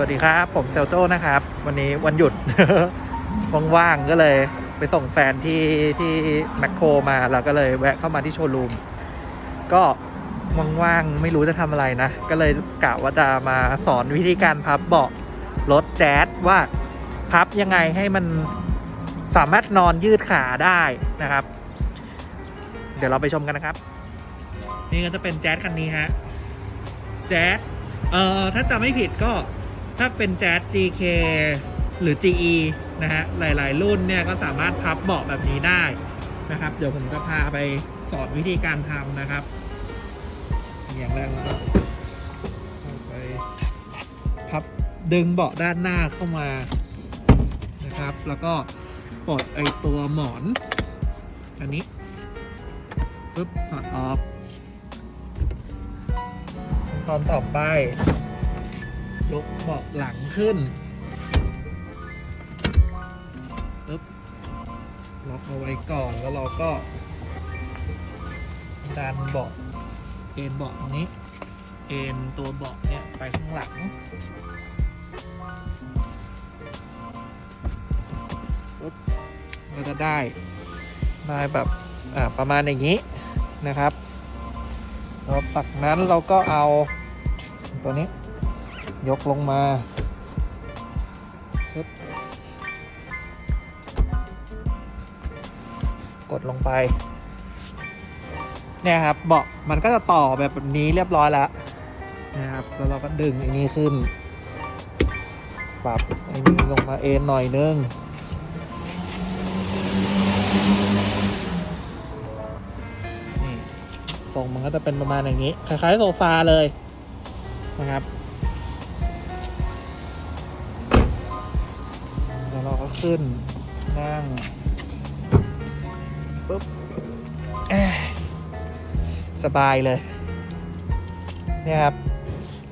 วัสดีครับ ผมเซลโจ้นะครับ วันนี้วันหยุด ว่างๆก็เลยไปส่งแฟนที่ที่แมคโครมาแล้วก็เลยแวะเข้ามาที่โชว์รูม ก็ว่างๆไม่รู้จะทำอะไรนะ ก็เลยกะว่าจะมาสอนวิธีการพับเบาะรถแจ๊สว่าพับยังไงให้มันสามารถนอนยืดขาได้นะครับ เดี๋ยวเราไปชมกันนะครับ นี่ก็จะเป็นแจ๊สคันนี้ฮะแจ๊สเอ่อถ้าจำไม่ผิดก็ ถ้าเป็นแจ๊ส GK หรือ GE นะฮะ หลาย ๆ รุ่นเนี่ยก็สามารถพับเบาะแบบนี้ได้นะครับ เดี๋ยวผมจะพาไปสอนวิธีการทำนะครับ อย่างแรกเราก็ไปพับดึงเบาะด้านหน้าเข้ามานะครับ แล้วก็ปลดไอตัวหมอน อันนี้ปึ๊บถอดออก ตอนต่อไป ยกเบาะหลังขึ้นปึ๊บล็อกเอาไว้ก่อนแล้วเราก็ดันเบาะเอ็นเบาะตรงนี้ เอ็นตัวเบาะเนี่ยไปข้างหลังปึ๊บก็จะได้ได้แบบอ่าประมาณอย่างนี้นะครับแล้วจากนั้นเราก็เอาตัวนี้ ยกลงมาปึ๊บกดลงไป เนี่ยครับเบาะมันก็จะต่อแบบนี้เรียบร้อยแล้วนะครับ แล้วเราก็ดึงอันนี้ขึ้น ปรับอันนี้ลงมาเอ็นหน่อยนึงนี่ทรงมันก็จะเป็นประมาณอย่างนี้ คล้ายๆโซฟาเลยนะครับ ขึ้น นั่งปุ๊บเอ้ยสบายเลยเนี่ยครับ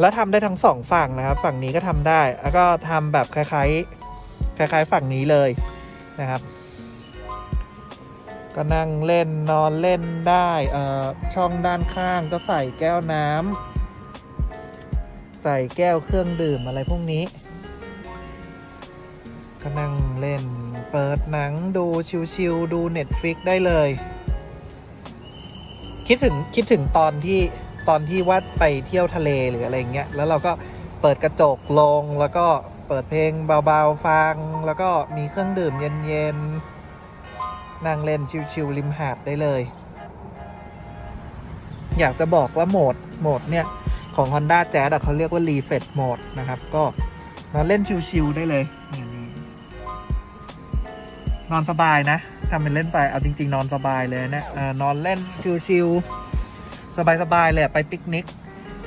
แล้วทำได้ทั้งสองฝั่งนะครับ ฝั่งนี้ก็ทำได้ แล้วก็ทำแบบคล้ายๆ คล้าย ๆ ฝั่งนี้เลยนะครับ ก็นั่งเล่นนอนเล่นได้เอ่อช่องด้านข้างก็ใส่แก้วน้ำใส่แก้วเครื่องดื่มอะไรพวกนี้ ก็นั่งเล่นเปิดหนังดูชิวๆดู Netflix ได้เลย คิดถึงคิดถึงตอนที่ตอนที่ว่าไปเที่ยวทะเลหรืออะไรเงี้ยแล้วเราก็เปิดกระจกลงแล้วก็เปิดเพลงเบาๆฟัง แล้วก็มีเครื่องดื่มเย็นๆนั่งเล่นชิวๆริมหาดได้เลย อยากจะบอกว่าโหมดโหมดเนี่ยของ Honda Jazz เขาเรียกว่า r e f e s h Mode นะครับ ก็นอนเล่นชิวๆได้เลย นอนสบายนะทำเป็นเล่นไปเอาจริง ๆ นอนสบายเลยนะอนอนเล่นชิวๆสบายๆเลยไปปิกนิก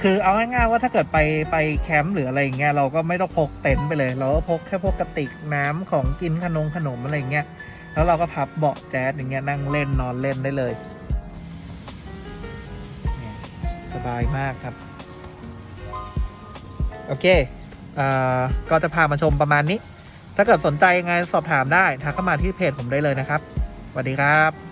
คือเอาง่ายๆว่าถ้าเกิดไปไปแคมป์หรืออะไรอย่างเงี้ยเราก็ไม่ต้องพกเต็นท์ไปเลย เราก็พกแค่พกกระติกน้ำของกินขนมขนมอะไรอย่างเงี้ยแล้วเราก็พับเบาะแจ๊สอย่างเงี้ยนั่งเล่นนอนเล่นได้เลยเนี่ยสบายมากครับ โอเคอ่าก็จะพามาชมประมาณนี้ ถ้าเกิดสนใจยังไงสอบถามได้ทักเข้ามาที่เพจผมได้เลยนะครับสวัสดีครับ